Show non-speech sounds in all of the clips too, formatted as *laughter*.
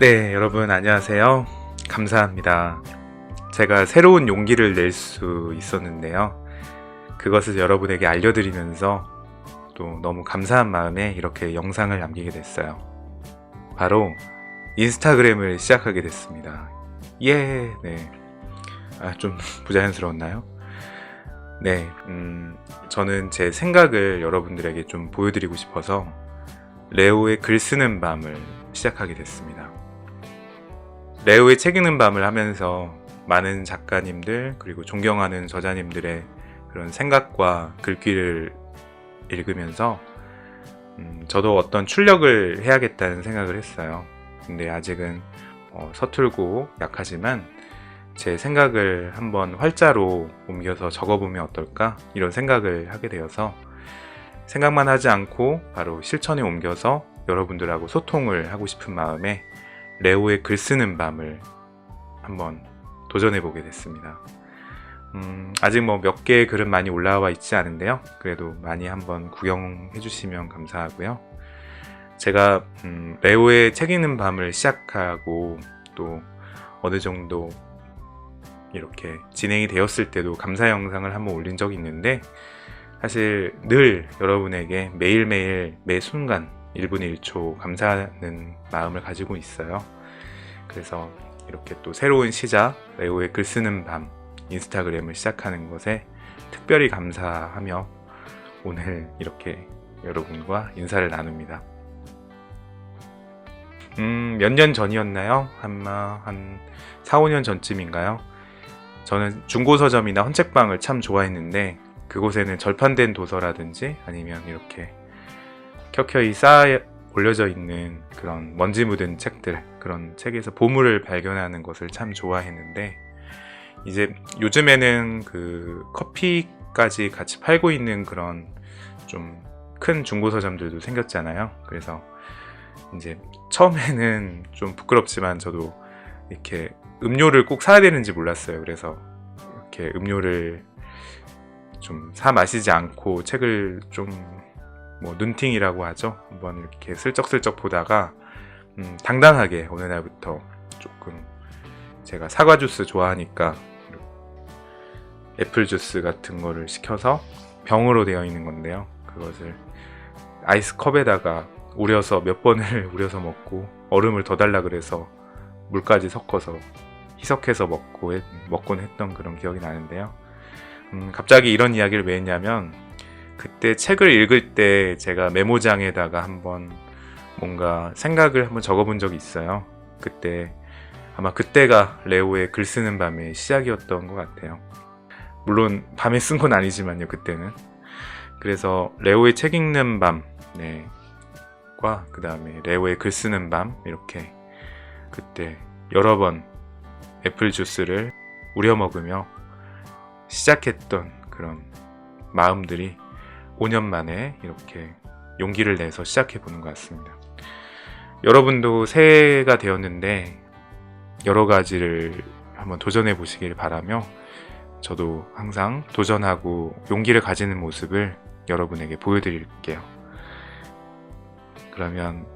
네, 여러분 안녕하세요. 감사합니다. 제가 새로운 용기를 낼 수 있었는데요. 그것을 여러분에게 알려드리면서 또 너무 감사한 마음에 이렇게 영상을 남기게 됐어요. 바로 인스타그램을 시작하게 됐습니다. 예, 네. 아, 좀 *laughs* 부자연스러웠나요? 네, 음, 저는 제 생각을 여러분들에게 좀 보여드리고 싶어서 레오의 글 쓰는 밤을 시작하게 됐습니다. 레오의 책 읽는 밤을 하면서 많은 작가님들 그리고 존경하는 저자님들의 그런 생각과 글귀를 읽으면서 음, 저도 어떤 출력을 해야겠다는 생각을 했어요. 근데 아직은 어, 서툴고 약하지만 제 생각을 한번 활자로 옮겨서 적어보면 어떨까 이런 생각을 하게 되어서 생각만 하지 않고 바로 실천에 옮겨서 여러분들하고 소통을 하고 싶은 마음에 레오의 글 쓰는 밤을 한번 도전해 보게 됐습니다. 음, 아직 뭐 몇 개의 글은 많이 올라와 있지 않은데요. 그래도 많이 한번 구경해 주시면 감사하고요. 제가 음, 레오의 책 읽는 밤을 시작하고 또 어느 정도 이렇게 진행이 되었을 때도 감사 영상을 한번 올린 적이 있는데 사실 늘 여러분에게 매일매일 매 순간 1분 1초 감사하는 마음을 가지고 있어요. 그래서 이렇게 또 새로운 시작, 레오의 글 쓰는 밤, 인스타그램을 시작하는 것에 특별히 감사하며 오늘 이렇게 여러분과 인사를 나눕니다. 음, 몇 년 전이었나요? 아마 한 4, 5년 전쯤인가요? 저는 중고서점이나 헌책방을 참 좋아했는데 그곳에는 절판된 도서라든지 아니면 이렇게 켜켜이 쌓아 올려져 있는 그런 먼지 묻은 책들 그런 책에서 보물을 발견하는 것을 참 좋아했는데 이제 요즘에는 그 커피까지 같이 팔고 있는 그런 좀 큰 중고 서점들도 생겼잖아요. 그래서 이제 처음에는 좀 부끄럽지만 저도 이렇게 음료를 꼭 사야 되는지 몰랐어요. 그래서 이렇게 음료를 좀 사 마시지 않고 책을 좀 뭐 눈팅이라고 하죠. 한번 이렇게 슬쩍슬쩍 보다가 음, 당당하게 어느 날부터 조금 제가 사과 주스 좋아하니까 애플 주스 같은 거를 시켜서 병으로 되어 있는 건데요. 그것을 아이스 컵에다가 우려서 몇 번을 *laughs* 우려서 먹고 얼음을 더 달라 그래서 물까지 섞어서 희석해서 먹고 했- 먹곤 했던 그런 기억이 나는데요. 음, 갑자기 이런 이야기를 왜 했냐면 그때 책을 읽을 때 제가 메모장에다가 한번 뭔가 생각을 한번 적어본 적이 있어요. 그때 아마 그때가 레오의 글 쓰는 밤의 시작이었던 것 같아요. 물론 밤에 쓴 건 아니지만요. 그때는 그래서 레오의 책 읽는 밤, 네, 과 그 다음에 레오의 글 쓰는 밤 이렇게 그때 여러 번 애플 주스를 우려 먹으며 시작했던 그런 마음들이 5년 만에 이렇게 용기를 내서 시작해 보는 것 같습니다. 여러분도 새해가 되었는데 여러 가지를 한번 도전해 보시길 바라며 저도 항상 도전하고 용기를 가지는 모습을 여러분에게 보여드릴게요. 그러면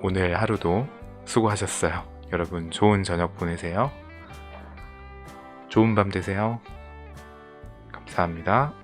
오늘 하루도 수고하셨어요. 여러분 좋은 저녁 보내세요. 좋은 밤 되세요. 감사합니다.